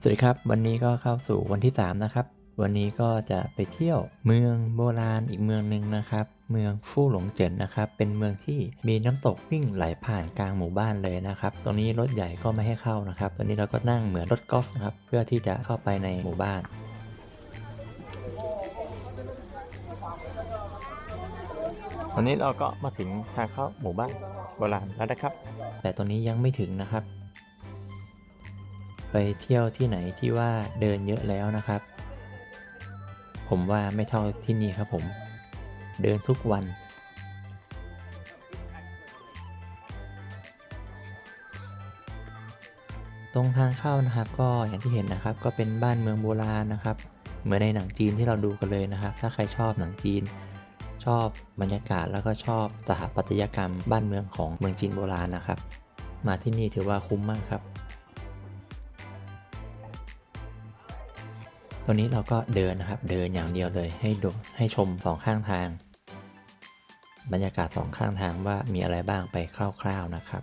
สวัสดีครับ วันนี้ก็เข้าสู่วันที่ 3 นะครับ วันนี้ก็จะไปเที่ยวเมืองโบราณอีกเมืองหนึ่งนะครับ เมืองฟู่หลงเจินนะครับ เป็นเมืองที่มีน้ำตกวิ่งไหลผ่านกลางหมู่บ้านเลยนะครับ ตรงนี้รถใหญ่ก็ไม่ให้เข้านะครับ ตอนนี้เราก็นั่งเหมือนรถกอล์ฟนะครับ เพื่อที่จะเข้าไปในหมู่บ้านตอนนี้เราก็มาถึงทางเข้าหมู่บ้านโบราณแล้วนะครับ แต่ตอนนี้ยังไม่ถึงนะครับ ไปเที่ยวที่ไหนที่ว่าเดินเยอะแล้วนะครับ ผมว่าไม่เท่าที่นี่ครับผม เดินทุกวัน ตรงทางเข้านะครับก็อย่างที่เห็นนะครับ ก็เป็นบ้านเมืองโบราณนะครับ เหมือนในหนังจีนที่เราดูกันเลยนะครับ ถ้าใครชอบหนังจีน ชอบบรรยากาศแล้วก็ชอบสถาปัตยกรรมบ้านเมืองของเมืองจีนโบราณนะครับ มาที่นี่ถือว่าคุ้มมากครับ ตัวนี้เราก็เดินนะครับ เดินอย่างเดียวเลยให้ดูให้ชมสองข้างทาง บรรยากาศสองข้างทางว่ามีอะไรบ้างไปคร่าวๆนะครับ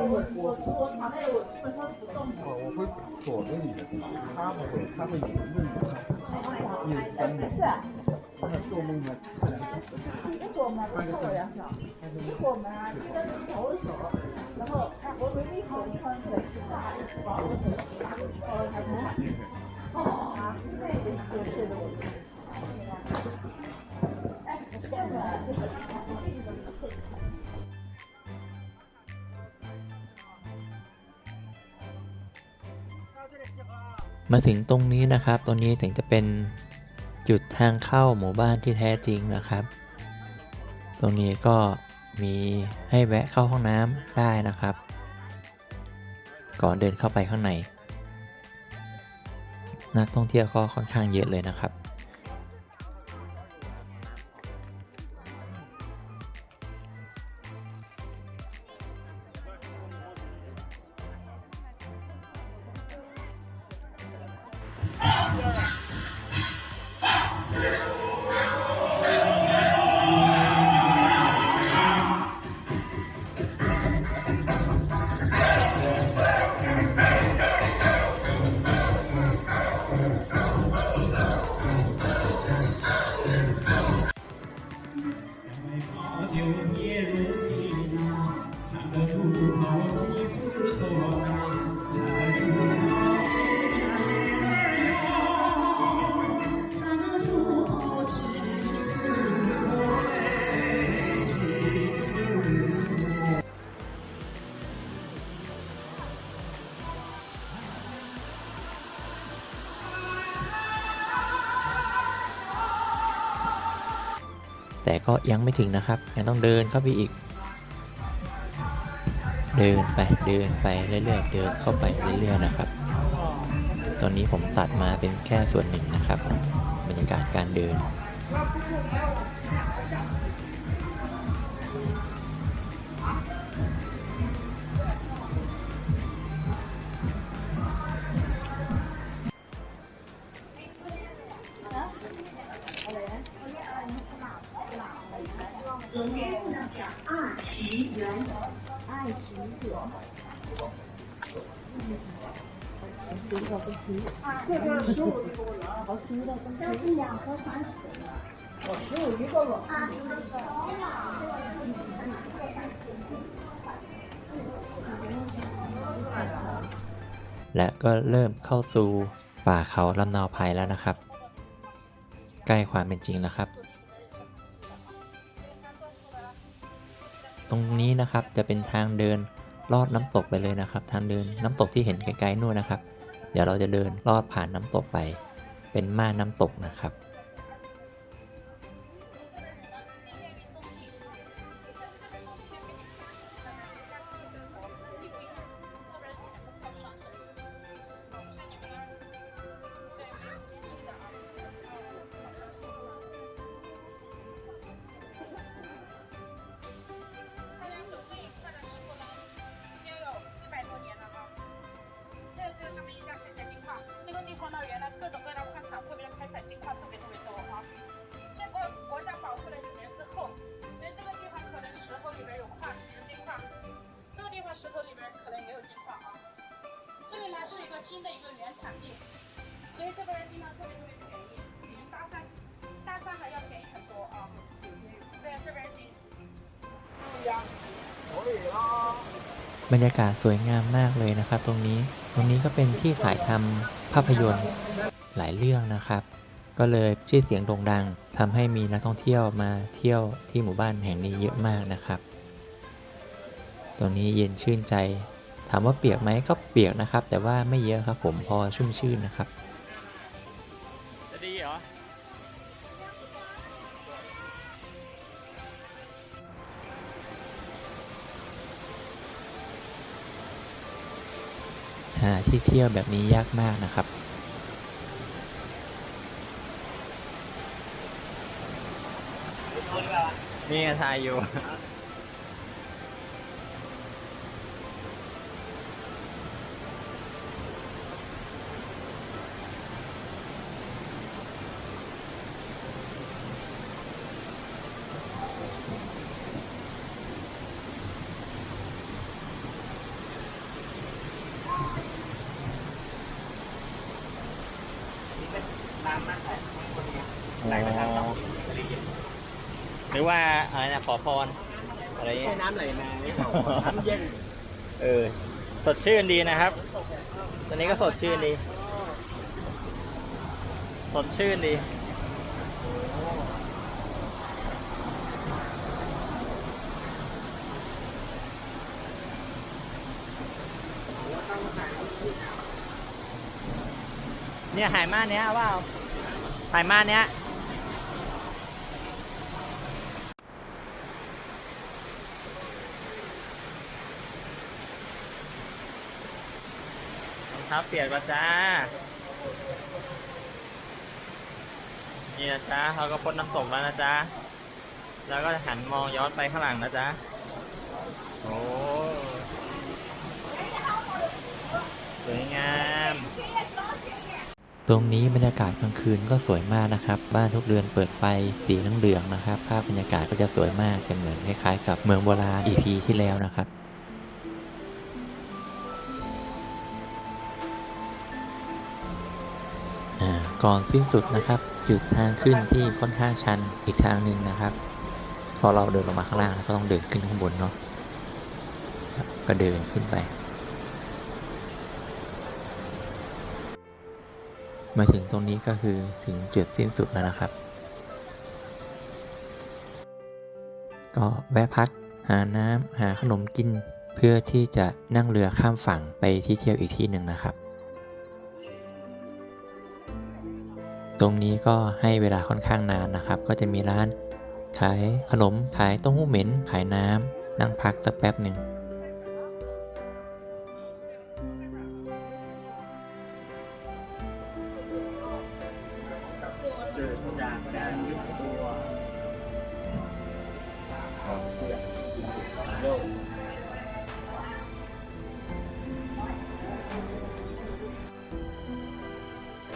我我我躺那，我基本上是不动的。我会躲着你的，对吧？他会他会以为梦里他不是。他做梦，呢他不是第一个我们俩了两脚，一个我们啊，就跟着走的时候，然后哎，我们一走，一会他就跳到一起。哇，我怎么，我我我，哦，好，那也得有这个。 มาถึงตรงนี้นะครับ ตรงนี้ถึงจะเป็นจุดทางเข้าหมู่บ้านที่แท้จริงนะครับ ตรงนี้ก็มีให้แวะเข้าห้องน้ำได้นะครับ ก่อนเดินเข้าไปข้างใน นักท่องเที่ยวก็ค่อนข้างเยอะเลยนะครับ ก็ยังไม่ถึงนะครับ ยังต้องเดินเข้าไปอีก เดินไปเดินไปเรื่อยๆเดินเข้าไปเรื่อยๆนะครับ ตอนนี้ผมตัดมาเป็นแค่ส่วนหนึ่งนะครับ บรรยากาศการเดิน 但是两盒三十哦，只有一个了啊。 และก็เริ่มเข้าสู่ป่าเขาลำนาวไพรแล้วนะครับ ใกล้ความเป็นจริงแล้วครับ ตรงนี้นะครับจะเป็นทางเดิน ลอดน้ำตกไปเลยนะครับ ทางเดินน้ำตกที่เห็นไกลๆนู่นนะครับ เดี๋ยวเราจะเดินลอดผ่านน้ำตกไป เป็นม่านน้ำตกนะครับ 个金的一个原产地，所以这边的金呢特别特别便宜，比大山大山还要便宜很多啊。对，这边的金。 บรรยากาศสวยงามมากเลยนะครับ ตรงนี้ ตรงนี้ก็เป็นที่ถ่ายทำภาพยนตร์หลายเรื่องนะครับ ก็เลยชื่อเสียงโด่งดังทำให้มีนักท่องเที่ยวมาเที่ยวที่หมู่บ้านแห่งนี้เยอะมากนะครับ ตรงนี้เย็นชื่นใจ ถามว่าเปียกไหมก็เปียกนะครับ แต่ว่าไม่เยอะครับผมพอชุ่มชื่นนะครับจะดีเหรอหาที่เที่ยวแบบนี้ยากมากนะครับนี่ไงถ่ายอยู่ รือว่าอะไรนะขอพรอะไรเงี้ยน้ำไหลมาน้ำเย็นเออ สดชื่นดีนะครับ ตอนนี้ก็สดชื่นดี สดชื่นดี เนี่ยหายมาเนี้ยว่าหายมาเนี้ย รองเท้าเปียกแล้วจ้านี่นะจ๊ะเขาก็พ้นน้ำตกแล้วนะจ๊ะแล้วก็หันมองย้อนไปข้างหลังนะจ๊ะโอ้สวยงาม ตรงนี้บรรยากาศกลางคืนก็สวยมากนะครับ บ้านทุกเรือนเปิดไฟสีเหลืองๆนะครับ ภาพบรรยากาศก็จะสวยมากจะเหมือนคล้ายๆ กับเมืองโบราณ EP ที่แล้วนะครับ ก่อนสิ้นสุดนะครับจุดทางขึ้นที่ค่อนข้างชันอีกทางหนึ่งนะครับ พอเราเดินลงมาข้างล่างแล้วก็ต้องเดินขึ้นข้างบนเนาะก็เดินขึ้นไป มาถึงตรงนี้ก็คือถึงจุดสิ้นสุดแล้วนะครับ ก็แวะพักหาน้ำหาขนมกิน เพื่อที่จะนั่งเรือข้ามฝั่งไปที่เที่ยวอีกที่หนึ่งนะครับ ตรงนี้ก็ให้เวลาค่อนข้างนานนะครับ ก็จะมีร้าน ขายขนมขายเต้าหู้เหม็น ขายน้ำนั่งพักสักแป๊บหนึ่ง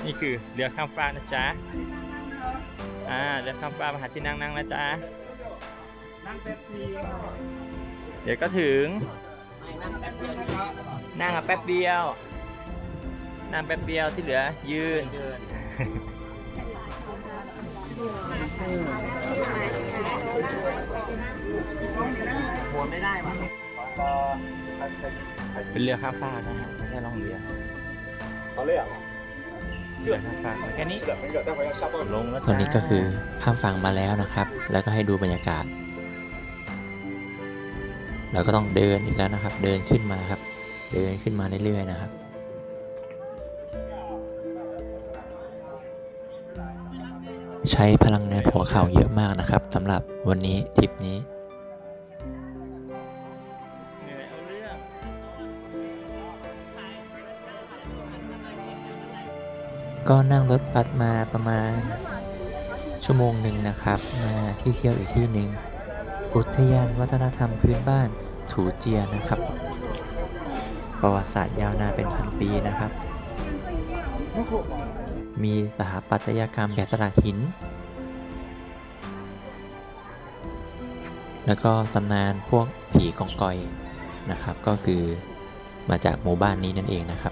นี่คือเรือข้ามฟากนะจ๊ะอ่าเรือข้ามฟากมาหาที่นั่งนั่งนะจ๊ะนั่งแป๊บเดียวเดี๋ยวก็ถึง นั่งแป๊บเดียวนั่งแป๊บเดียวที่เหลือยืนหัไม่ได้ว่เป็นเรือข้ามฟากนะฮะไม่ใช่ล่องเรือเอาเลยอะ แค่งตอนนี้ก็คือข้ามฟังมาแล้วนะครับ แล้วก็ให้ดูบรรยากาศ เราก็ต้องเดินอีกแล้วนะครับ เดินขึ้นมาครับ เดินขึ้นมาเรื่อยๆนะครับใช้พลังงานหัวเข่าเยอะมากนะครับสำหรับวันนี้ทริปนี้ ก็นั่งรถบัสมาประมาณ ชั่วโมงหนึ่งนะครับ มาที่เที่ยวอีกที่หนึ่งอุทยานวัฒนธรรมพื้นบ้านถูเจียนะครับ ประวัติศาสตร์ยาวนานเป็นพันปีนะครับ มีสถาปัตยกรรมแบบสลักหิน แล้วก็ตำนานพวกผีกองกอยนะครับ ก็คือมาจากหมู่บ้านนี้นั่นเองนะครับ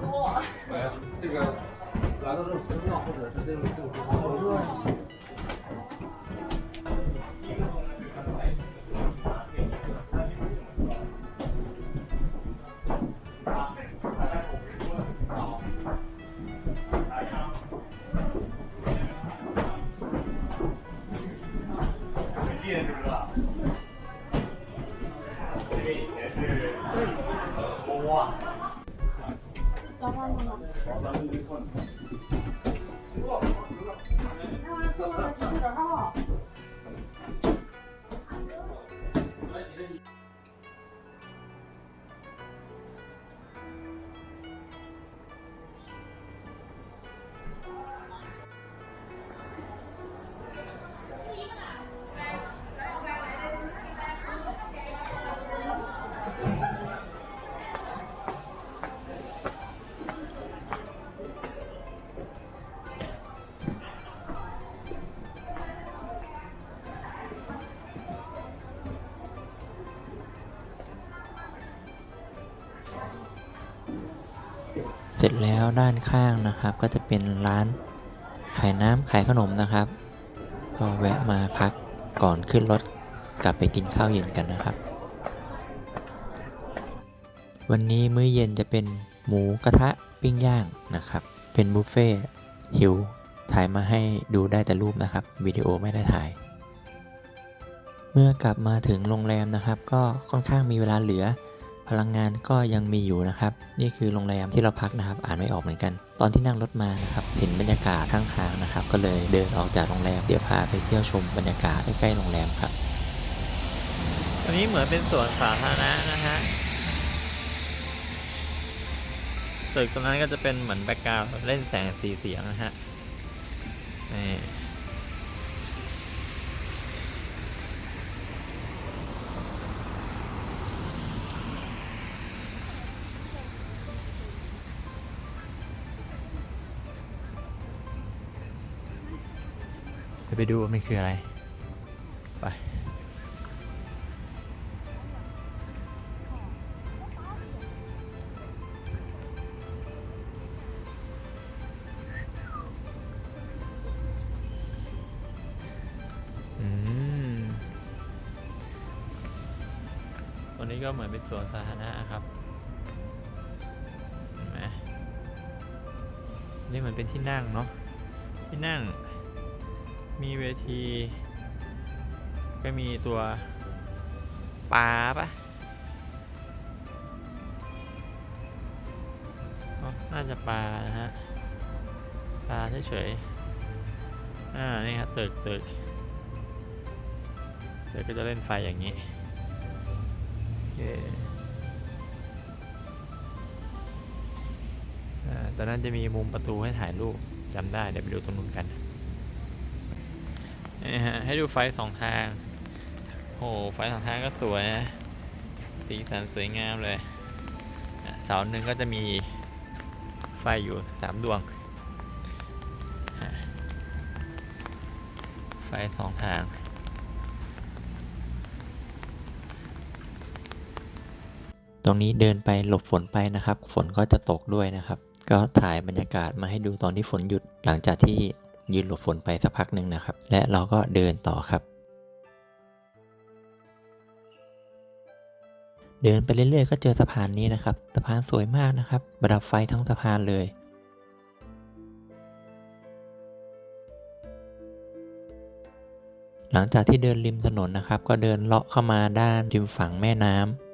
多、哎，这个来到这种寺庙或者是这种这种地方， เสร็จแล้วด้านข้างนะครับ ก็จะเป็นร้านขายน้ำขายขนมนะครับ ก็แวะมาพักก่อนขึ้นรถกลับไปกินข้าวเย็นกันนะครับ วันนี้มื้อเย็นจะเป็นหมูกระทะปิ้งย่างนะครับ เป็นบุฟเฟ่หิวถ่ายมาให้ดูได้แต่รูปนะครับวิดีโอไม่ได้ถ่าย เมื่อกลับมาถึงโรงแรมนะครับ ก็ค่อนข้างมีเวลาเหลือ พลังงานก็ยังมีอยู่นะครับ นี่คือโรงแรมที่เราพักนะครับ อ่านไม่ออกเหมือนกัน ตอนที่นั่งรถมานะครับ เห็นบรรยากาศข้างทางนะครับ ก็เลยเดินออกจากโรงแรม เดี๋ยวพาไปเที่ยวชมบรรยากาศใกล้ๆโรงแรมครับ อันนี้เหมือนเป็นสวนสาธารณะนะฮะตึกตรงนั้นก็จะเป็นเหมือนแบ็กกราวด์เล่นแสงสีเสียงนะฮะนี่ ไปดูว่ามันคืออะไร ไป อืมตัวนี้ก็เหมือนเป็นสวนสาธารณะครับเห็นไหมนี่เหมือนเป็นที่นั่งเนาะ ที่นั่ง มีเวที ก็มีตัวปลาปะน่าจะปลานะฮะปลาเฉยๆอ่า นี่ครับตึกตึกตึกก็จะเล่นไฟอย่างนี้เออตอนนั้นจะมีมุมประตูให้ถ่ายรูปจำได้ เดี๋ยวไปดูตรงนู้นกัน นี่ฮะให้ดูไฟสองทาง โห ไฟสองทางก็สวยนะสีสันสวยงามเลย เสาหนึ่งก็จะมีไฟอยู่สามดวง ไฟสองทางตรงนี้เดินไปหลบฝนไปนะครับ ฝนก็จะตกด้วยนะครับ ก็ถ่ายบรรยากาศมาให้ดูตอนที่ฝนหยุดหลังจากที่ ยืนหลบฝนไปสักพักหนึ่งนะครับ และเราก็เดินต่อครับ เดินไปเรื่อยๆ ก็เจอสะพานนี้นะครับ สะพานสวยมากนะครับ ประดับไฟทั้งสะพานเลยหลังจากที่เดินริมถนนนะครับ ก็เดินเลาะเข้ามาด้านริมฝั่งแม่น้ำ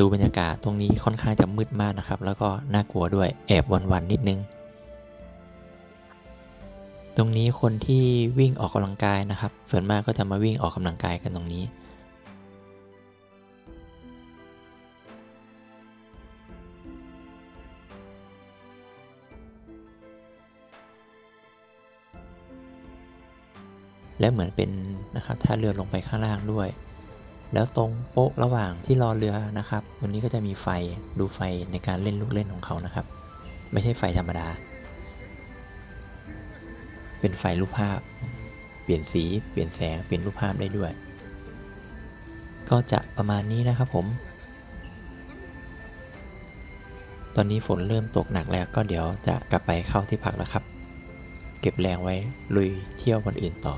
ดูบรรยากาศตรงนี้ค่อนข้างจะมืดมากนะครับ แล้วก็น่ากลัวด้วยแอบวันๆนิดนึง ตรงนี้คนที่วิ่งออกกำลังกายนะครับ ส่วนมากก็จะมาวิ่งออกกำลังกายกันตรงนี้ และเหมือนเป็นนะครับท่าเรือลงไปข้างล่างด้วย แล้วตรงโป๊ะระหว่างที่รอเรือนะครับตรงนี้ก็จะมีไฟดูไฟในการเล่นลูกเล่นของเขานะครับ ไม่ใช่ไฟธรรมดา เป็นไฟรูปภาพ เปลี่ยนสีเปลี่ยนแสงเปลี่ยนรูปภาพได้ด้วย ก็จะประมาณนี้นะครับผม ตอนนี้ฝนเริ่มตกหนักแล้วก็เดี๋ยวจะกลับไปเข้าที่พักแล้วครับ เก็บแรงไว้ลุยเที่ยววันอื่นต่อ